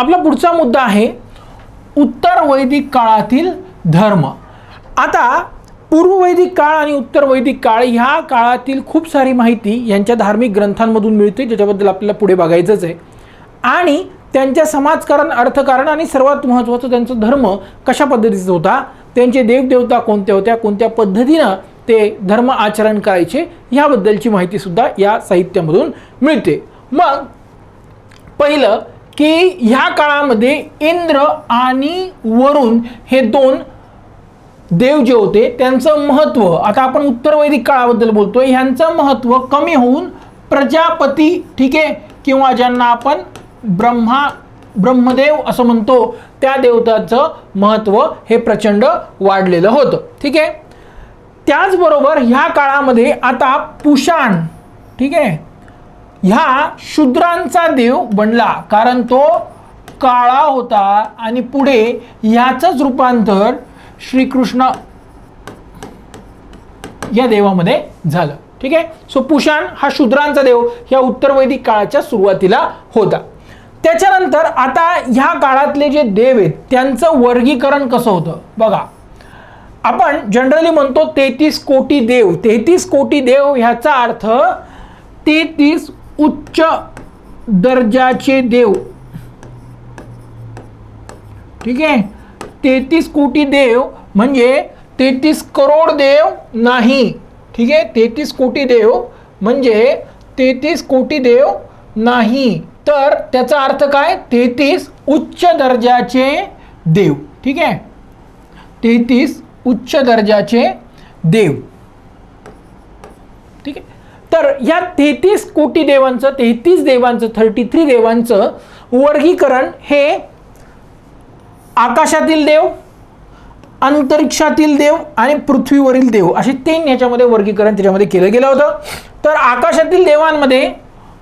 आपला पुढचा मुद्दा आहे उत्तर वैदिक काळातील धर्म. आता पूर्व वैदिक काळ आणि उत्तर वैदिक काळ ह्या काळातील खूप सारी माहिती यांच्या धार्मिक ग्रंथांमधून मिळते ज्याच्याबद्दल आपल्याला पुढे बघायचंच आहे. आणि त्यांच्या समाजकारण अर्थकारण आणि सर्वात महत्त्वाचं त्यांचा धर्म कशा पद्धतीचा होता? त्यांचे देवदेवता कोणत्या होत्या? कोणत्या पद्धतीनं ते धर्म आचरण करायचे? ह्याबद्दलची माहितीसुद्धा या साहित्यामधून मिळते. मग पहिलं की ह्या काळामध्ये इंद्र आणि वरुण हे दोन देव जे होते त्यांचं महत्त्व आता आपण उत्तर वैदिक काळाबद्दल बोलतोय ह्यांचं महत्त्व कमी होऊन प्रजापती ठीक आहे किंवा ज्यांना आपण ब्रह्मा ब्रह्मदेव असं म्हणतो त्या देवताचं महत्त्व हे प्रचंड वाढलेलं होतं ठीक आहे? त्याचबरोबर ह्या काळामध्ये आता पुषाण ठीक आहे ह्या शूद्रांचा देव बनला कारण तो काळा होता आणि पुढे ह्याचंच रूपांतर श्रीकृष्ण या देवामध्ये झालं. ठीक आहे? सो पुषाण हा शूद्रांचा देव ह्या उत्तर वैदिक काळाच्या सुरुवातीला होता. त्याच्यानंतर आता ह्या काळातले जे देव आहेत त्यांचं वर्गीकरण कसं होतं? बघा. आपण जनरली म्हणतो तेहतीस कोटी देव. तेहतीस कोटी देव ह्याचा अर्थ तेहतीस उच्च दर्जाचे देव. ठीक आहे? तेहतीस कोटी देव म्हणजे तेहतीस करोड देव नाही. ठीक आहे? तेहतीस कोटी देव म्हणजे तेहतीस कोटी देव नाही. तर त्याचा अर्थ काय? तेहतीस उच्च दर्जाचे देव. ठीक आहे? तेहतीस उच्च दर्जाचे देव. तर या तेहतीस कोटी देवांचं तेहतीस देवांचं थर्टी थ्री देवांचं वर्गीकरण हे आकाशातील देव अंतरिक्षातील देव आणि पृथ्वीवरील देव असे तीन याच्यामध्ये वर्गीकरण त्याच्यामध्ये केलं गेलं होतं. तर आकाशातील देवांमध्ये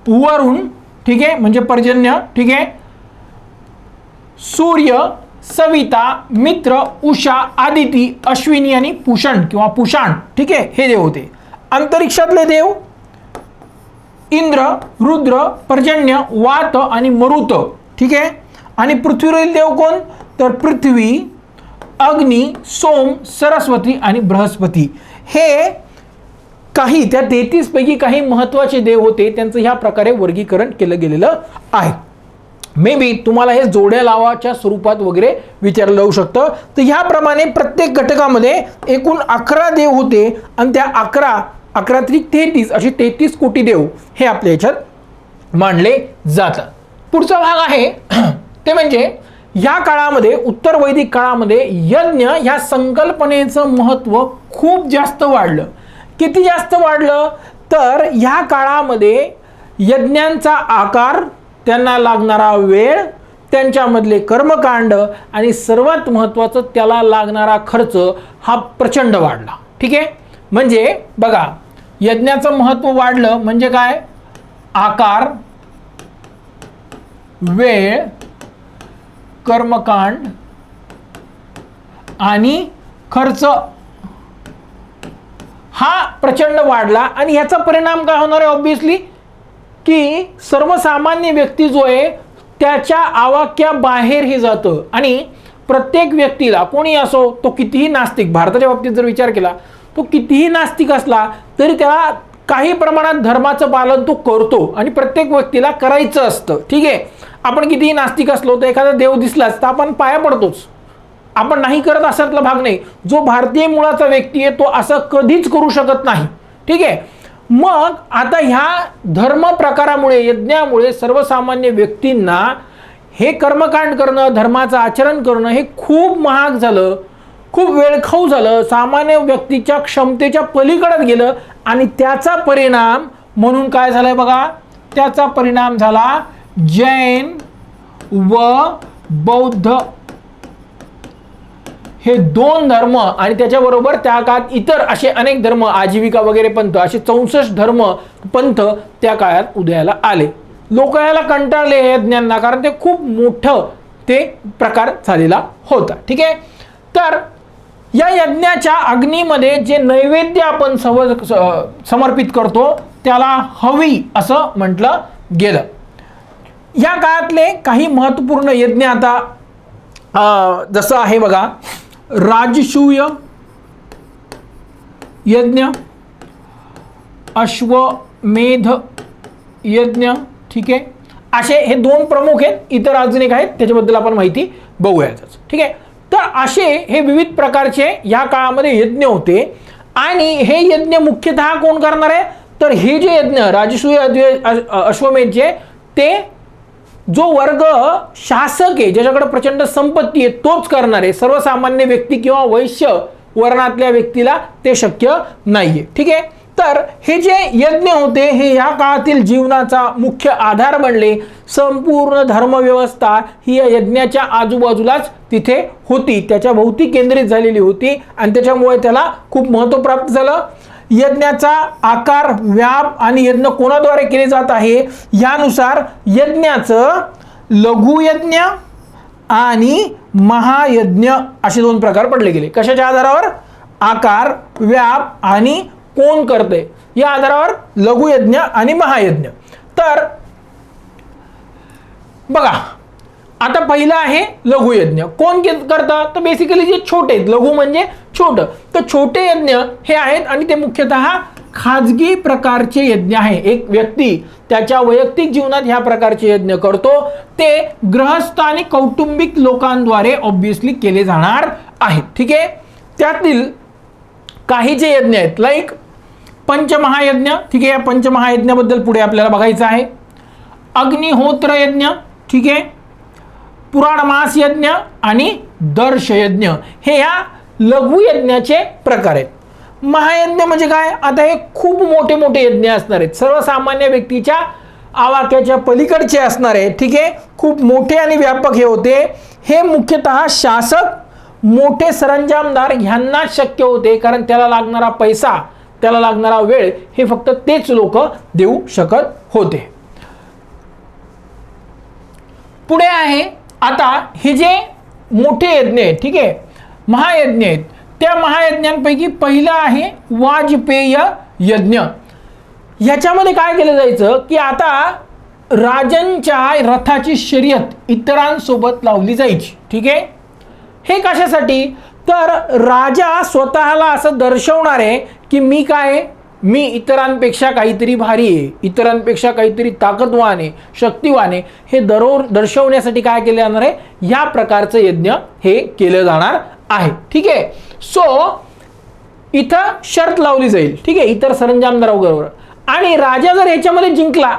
वरुण ठीक आहे म्हणजे पर्जन्य ठीक आहे सूर्य सविता मित्र उषा आदिती अश्विनी आणि पुषण किंवा पुषाण ठीक आहे हे देव होते. अंतरिक्षातले देव इंद्र रुद्र पर्जन्य वात आणि मरुत. ठीक आहे? आणि पृथ्वीवरील देव कोण? तर पृथ्वी अग्नी सोम सरस्वती आणि बृहस्पती. हे काही त्या तेहतीसपैकी काही महत्त्वाचे देव होते त्यांचं ह्या प्रकारे वर्गीकरण केलं गेलेलं आहे. मे बी तुम्हाला हे जोड्या लावाच्या स्वरूपात वगैरे विचारलं जाऊ शकतं. तर ह्याप्रमाणे प्रत्येक घटकामध्ये एकूण अकरा देव होते आणि त्या अकरा अकरा त्रिक तेहतीस असे तेहतीस कोटी देव हे आपल्या याच्यात मानले जातात पुढचा भाग आहे ते म्हणजे या काळामध्ये उत्तर वैदिक काळामध्ये यज्ञ ह्या संकल्पनेचं महत्त्व खूप जास्त वाढलं. किती जास्त वाढलं? तर ह्या काळामध्ये यज्ञांचा आकार त्यांना लागणारा वेळ त्यांच्यामधले कर्मकांड आणि सर्वात महत्त्वाचं त्याला लागणारा खर्च हा प्रचंड वाढला. ठीक आहे? म्हणजे बघा यज्ञाचं महत्त्व वाढलं म्हणजे काय? आकार वेळ कर्मकांड आणि खर्च. हा प्रचंड वाढला आणि ह्याचा परिणाम काय होणार आहे ऑब्विसली की सर्वसामान्य व्यक्ती जो आहे त्याच्या आवाक्याबाहेर हे जातं. आणि प्रत्येक व्यक्तीला कोणी असो तो कितीही नास्तिक भारताच्या बाबतीत जर विचार केला तो कितीही नास्तिक असला तरी त्याला काही प्रमाणात धर्माचं पालन तो करतो आणि प्रत्येक व्यक्तीला करायचं असतं. ठीक आहे? आपण कितीही नास्तिक असलो तर एखादा देव दिसलाच तर आपण पाया पडतोच. आपण नाही करत असातला भाग नाही. जो भारतीय मुळाचा व्यक्ती आहे तो असं कधीच करू शकत नाही. ठीक आहे? मग आता ह्या धर्म प्रकारामुळे यज्ञामुळे सर्वसामान्य व्यक्तींना हे कर्मकांड करणं धर्माचं आचरण करणं हे खूप महाग झालं. खूप वेळ खाऊ झालं सामान्य व्यक्तीच्या क्षमतेच्या पलीकडत गेलं आणि त्याचा परिणाम म्हणून काय झालंय बघा? त्याचा परिणाम झाला जैन व बौद्ध. हे दोन धर्म आणि त्याच्याबरोबर त्या काळात इतर असे अनेक धर्म आजीविका वगैरे पंथ असे चौसष्ट धर्म पंथ त्या काळात उदयाला आले. लोक याला कंटाळले हे ज्ञानना कारण ते खूप मोठं ते प्रकार झालेला होता. ठीक आहे? तर या यज्ञाच्या अग्नीमध्ये जे नैवेद्य आपण सव समर्पित करतो त्याला हवी असं म्हटलं गेलं. या काळातले काही महत्त्वपूर्ण यज्ञ आता जसं आहे बघा राजसूय यज्ञ अश्वमेध यज्ञ ठीक आहे? असे हे दोन प्रमुख आहेत इतर अजून एक आहेत त्याच्याबद्दल आपण माहिती बघूयातच ठीक आहे? तर असे हे विविध प्रकारचे या काळामध्ये यज्ञ होते. आणि हे यज्ञ मुख्यतः कोण करणार आहे? तर हे जे यज्ञ राजसूय अद्वै- अ- ते जो वर्ग शासक आहे ज्याच्याकडे प्रचंड संपत्ती आहे तोच करणार आहे. सर्वसामान्य व्यक्ती किंवा वैश्य वर्णातल्या व्यक्तीला ते शक्य नाहीये. ठीक आहे? तर हे जे यज्ञ होते हे ह्या काळातील जीवनाचा मुख्य आधार बनले. संपूर्ण धर्मव्यवस्था ही या यज्ञाच्या आजूबाजूलाच तिथे होती. त्याच्या भोवती केंद्रित झालेली होती आणि त्याच्यामुळे त्याला खूप महत्त्व प्राप्त झालं. यज्ञाचा आकार व्याप आणि यज्ञ कोणाद्वारे केले जात आहे? यानुसार यज्ञाचं लघुयज्ञ आणि महायज्ञ असे दोन प्रकार पडले गेले. कशाच्या आधारावर? आकार व्याप आणि कोण करते? या आधारावर लघुयज्ञ आणि महायज्ञ. तर बघा आता पहिलं आहे लघुयज्ञ. कोण करतं? तर बेसिकली जे छोटे आहेत लघु म्हणजे छोटं. तर छोटे यज्ञ हे आहेत आणि ते मुख्यतः खाजगी प्रकारचे यज्ञ आहे. एक व्यक्ती त्याच्या वैयक्तिक जीवनात ह्या प्रकारचे यज्ञ करतो. ते गृहस्थ आणि कौटुंबिक लोकांद्वारे ऑब्विसली केले जाणार आहेत. ठीक आहे? त्यातील काही जे यज्ञ आहेत लाईक पंचमहायज्ञ ठीक आहे या पंचमहायज्ञाबद्दल पुढे आपल्याला बघायचं आहे. अग्निहोत्र यज्ञ ठीक आहे पुराणमास यज्ञ आणि दर्शयज्ञ हे या लघुयज्ञाचे प्रकार आहेत. महायज्ञ म्हणजे काय? आता हे खूप मोठे मोठे यज्ञ असणार आहेत. सर्वसामान्य व्यक्तीच्या आवाक्याच्या पलीकडचे असणार आहे ठीक आहे. खूप मोठे आणि व्यापक हे होते. हे मुख्यतः शासक मोठे सरंजामदार ह्यांना शक्य होते कारण त्याला लागणारा पैसा त्याला लागणारा वेळ हे फक्त तेच लोक देऊ शकत होते. पुढे आहे आता हे जे मोठे यज्ञ आहेत ठीक आहे महायज्ञ आहेत त्या महायज्ञांपैकी पहिलं आहे वाजपेय यज्ञ. ह्याच्यामध्ये काय केलं जायचं की आता राजांच्या रथाची शर्यत इतरांसोबत लावली जायची ठीक आहे? हे कशासाठी? तर राजा स्वतःला असं दर्शवणारे की मी काय आहे? मी इतरांपेक्षा काहीतरी भारी आहे इतरांपेक्षा काहीतरी ताकदवान आहे शक्तिवान आहे. हे दरोर दर्शवण्यासाठी काय केलं जाणार आहे? या प्रकारचं यज्ञ हे केलं जाणार आहे. ठीक आहे? सो इथं शर्त लावली जाईल. ठीक आहे? इतर सरंजामदारावर आणि राजा जर ह्याच्यामध्ये जिंकला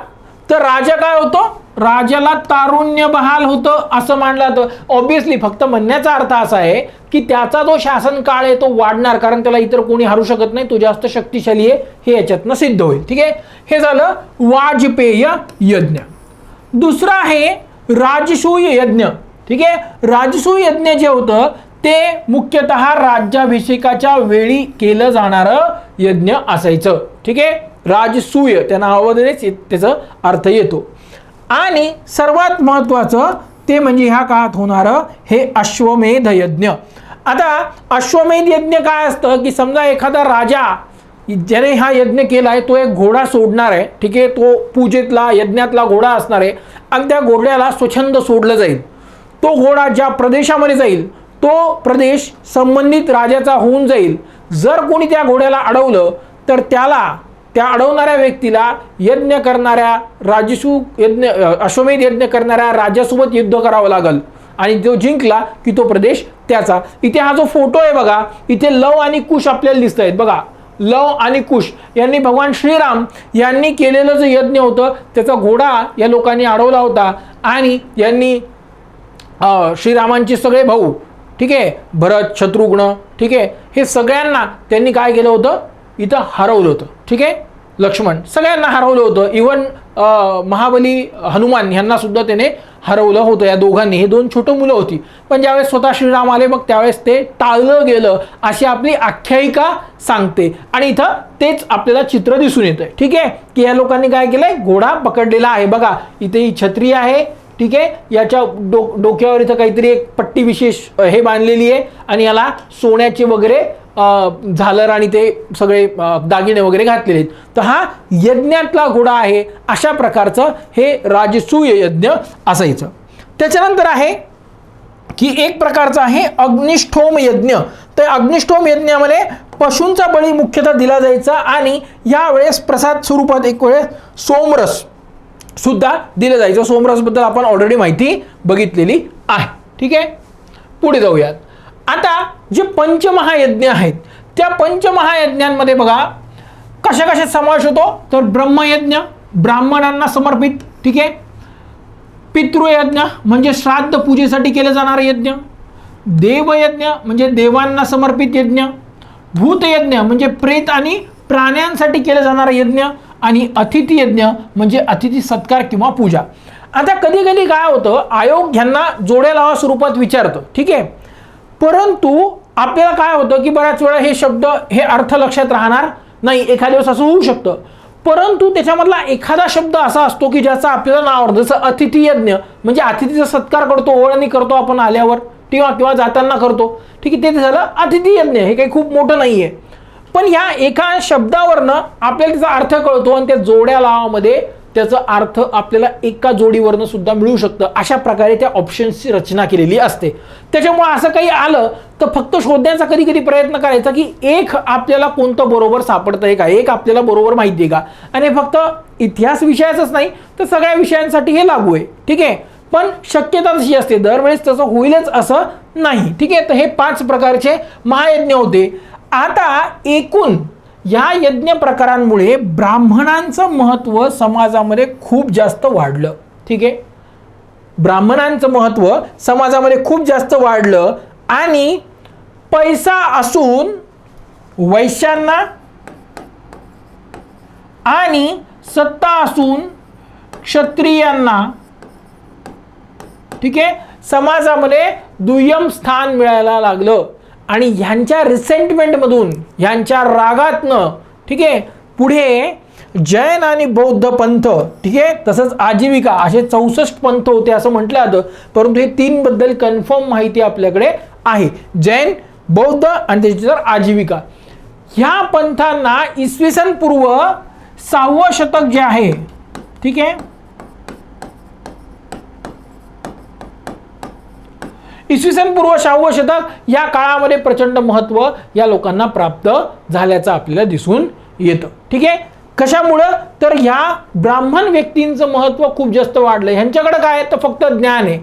तर राजा काय होतो? राजाला तारुण्य बहाल होतं असं मानलं जातं. ऑब्विसली फक्त म्हणण्याचा अर्थ असा आहे की त्याचा जो शासन काळ आहे तो वाढणार कारण त्याला इतर कोणी हरू शकत नाही. तो जास्त शक्तिशाली आहे हे याच्यातनं सिद्ध होईल. ठीक आहे? हे झालं वाजपेय यज्ञ. दुसरं आहे राजसूय यज्ञ. ठीक आहे? राजसूय यज्ञ जे होतं ते मुख्यतः राज्याभिषेकाच्या वेळी केलं जाणारं यज्ञ असायचं. ठीक आहे? राजसूय त्या नावामध्येच त्याचा अर्थ येतो. आणि सर्वात महत्त्वाचं ते म्हणजे ह्या काळात होणारं हे अश्वमेध यज्ञ. आता अश्वमेध यज्ञ काय असतं की समजा एखादा राजा ज्याने हा यज्ञ केला आहे तो एक घोडा सोडणार आहे ठीक आहे? तो पूजेतला यज्ञातला घोडा असणार आहे आणि त्या घोड्याला स्वच्छंद सोडलं जाईल. तो घोडा ज्या प्रदेशामध्ये जाईल तो प्रदेश संबंधित राजाचा होऊन जाईल. जर कोणी त्या घोड्याला अडवलं तर त्याला त्या अडवणाऱ्या व्यक्तीला यज्ञ करणाऱ्या राजसू यज्ञ अश्वमेध यज्ञ करणाऱ्या राजासोबत युद्ध करावं लागल. आणि जो जिंकला की तो प्रदेश त्याचा. इथे हा जो फोटो आहे बघा इथे लव आणि कुश आपल्याला दिसत आहेत. बघा लव आणि कुश यांनी भगवान श्रीराम यांनी केलेलं जे यज्ञ होतं त्याचा घोडा या लोकांनी अडवला होता. आणि यांनी श्रीरामांचे सगळे भाऊ ठीक आहे भरत शत्रुघ्न ठीक आहे हे सगळ्यांना त्यांनी काय केलं होतं? इथं हरवलं होतं. ठीक आहे? लक्ष्मण. सगळ्यांना हरवलं होतं. इवन महाबली हनुमान यांना सुद्धा त्याने हरवलं होतं. या दोघांनी. हे दोन छोटं मुलं होती. पण ज्यावेळेस स्वतः श्रीराम आले मग त्यावेळेस ते टाळलं गेलं. अशी आपली आख्यायिका सांगते. आणि इथं तेच आपल्याला चित्र दिसून येतं ठीक आहे? की या लोकांनी काय केलंय? घोडा पकडलेला आहे. बघा इथे ही छत्री आहे. ठीक आहे? याच्या डो डोक्यावर इथं काहीतरी एक पट्टी विशेष हे बांधलेली आहे. आणि याला सोन्याचे वगैरे झालर आणि ते सगळे दागिने वगैरे घातलेले आहेत. तर हा यज्ञातला घोडा आहे अशा प्रकारचं हे राजसूय यज्ञ असायचं. त्याच्यानंतर आहे की एक प्रकारचा आहे अग्निष्ठोम यज्ञ. तर अग्निष्ठोम यज्ञामध्ये पशूंचा बळी मुख्यतः दिला जायचा आणि यावेळेस प्रसाद स्वरूपात एक वेळेस सोमरस सुद्धा दिलं जायचं. सोमरसबद्दल आपण ऑलरेडी माहिती बघितलेली आहे. ठीक आहे? पुढे जाऊयात. आता जे पंचमहायज्ञ आहेत त्या पंचमहायज्ञांमध्ये बघा कशा कशा समावेश होतो? तर ब्रह्मयज्ञ ब्राह्मणांना समर्पित ठीक आहे? पितृयज्ञ म्हणजे श्राद्ध पूजेसाठी केलं जाणारं यज्ञ. देवयज्ञ म्हणजे देवांना समर्पित यज्ञ. भूतयज्ञ म्हणजे प्रेत आणि प्राण्यांसाठी केलं जाणारं यज्ञ. आणि अतिथीयज्ञ म्हणजे अतिथी सत्कार किंवा पूजा. आता कधी कधी काय होतं आयोग ह्यांना जोड्या लावा स्वरूपात विचारतं ठीक आहे? परंतु आपल्याला काय होतं की बऱ्याच वेळा हे शब्द हे अर्थ लक्षात राहणार नाही. एखाद्या दिवस असं होऊ शकतं. परंतु त्याच्यामधला एखादा शब्द असा असतो की ज्याचा आपल्याला नाव आवडतं. जसं अतिथीयज्ञ म्हणजे अतिथीचा सत्कार करतो ओळणी करतो आपण आल्यावर किंवा किंवा जाताना करतो. ठीक आहे ते झालं अतिथीयज्ञ. हे काही खूप मोठं नाही आहे पण ह्या एका शब्दावरनं आपल्याला त्याचा अर्थ कळतो आणि त्या जोड्या लावामध्ये त्याचा अर्थ आपल्याला एका जोडीवरनं सुद्धा मिळू शकतं. अशा प्रकारे त्या ऑप्शन्सची रचना केलेली असते. त्याच्यामुळे असं काही आलं तर फक्त शोधण्याचा कधी कधी प्रयत्न करायचा की एक आपल्याला कोणतं बरोबर सापडतं आहे का एक आपल्याला बरोबर माहिती आहे का? आणि फक्त इतिहास विषयाचाच नाही तर सगळ्या विषयांसाठी हे लागू आहे. ठीक आहे? पण शक्यता तशी असते. दरवेळेस तसं होईलच असं नाही. ठीक आहे? तर हे पाच प्रकारचे महायज्ञ होते. आता एकूण या यज्ञ प्रकारांमुळे ब्राह्मणांचं महत्त्व समाजामध्ये खूप जास्त वाढलं. ठीक आहे? ब्राह्मणांचं महत्त्व समाजामध्ये खूप जास्त वाढलं आणि पैसा असून वैश्यांना आणि सत्ता असून क्षत्रियांना ठीक आहे? समाजामध्ये दुय्यम स्थान मिळायला लागलं. आणि ह्यांच्या रिसेंटमेंटमधून ह्यांच्या रागातनं ठीक आहे पुढे जैन आणि बौद्ध पंथ ठीक आहे तसंच आजीविका असे चौसष्ट पंथ होते असं म्हटलं जातं परंतु हे तीनबद्दल कन्फर्म माहिती आपल्याकडे आहे. जैन बौद्ध आणि त्याच्यानंतर आजीविका. ह्या पंथांना इसवी सन पूर्व सहावं शतक जे आहे ठीक आहे इसवी सन पूर्व सहावं शतक या काळामध्ये प्रचंड महत्त्व या लोकांना प्राप्त झाल्याचं आपल्याला दिसून येतं. ठीक आहे? कशामुळं? तर ह्या ब्राह्मण व्यक्तींचं महत्त्व खूप जास्त वाढलं ह्यांच्याकडे काय तर फक्त ज्ञान आहे.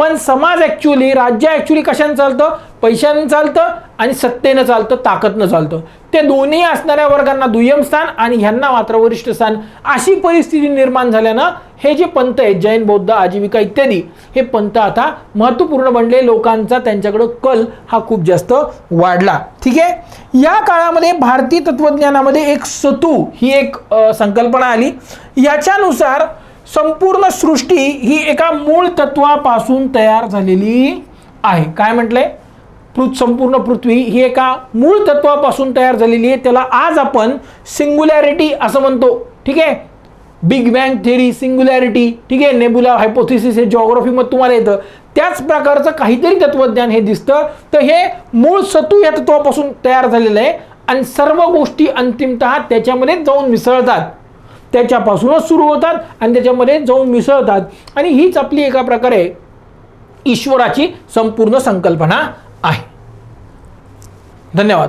पण समाज ॲक्च्युली राज्य ॲक्च्युली कशाने चालतं? पैशाने चालतं आणि सत्तेनं चालतं ताकदनं चालतं. ते दोन्ही असणाऱ्या वर्गांना दुय्यम स्थान आणि ह्यांना मात्र वरिष्ठ स्थान. अशी परिस्थिती निर्माण झाल्यानं हे जे पंथ आहेत जैन बौद्ध आजीविका इत्यादी हे पंथ आता महत्त्वपूर्ण बनले. लोकांचा त्यांच्याकडं कल हा खूप जास्त वाढला. ठीक आहे? या काळामध्ये भारतीय तत्वज्ञानामध्ये एक सतू ही एक संकल्पना आली. याच्यानुसार संपूर्ण सृष्टी ही एका मूळ तत्वापासून तयार झालेली आहे. काय म्हटलंय? पृथ संपूर्ण पृथ्वी ही एका मूळ तत्वापासून तयार झालेली आहे. त्याला आज आपण सिंग्युलॅरिटी असं म्हणतो. ठीक आहे? बिग बँग थेरी सिंग्युलॅरिटी ठीक आहे? नेबुला हायपोथिसिस हे जॉग्रफीमध्ये तुम्हाला येतं. त्याच प्रकारचं काहीतरी तत्वज्ञान हे दिसतं. तर हे मूळ सतू या तत्वापासून तयार झालेलं आहे. आणि सर्व गोष्टी अंतिमतः त्याच्यामध्ये जाऊन मिसळतात. त्याच्यापासूनच सुरू होतात आणि त्याच्यामध्ये जाऊन मिसळतात. आणि हीच आपली एका प्रकारे ईश्वराची संपूर्ण संकल्पना आहे. धन्यवाद.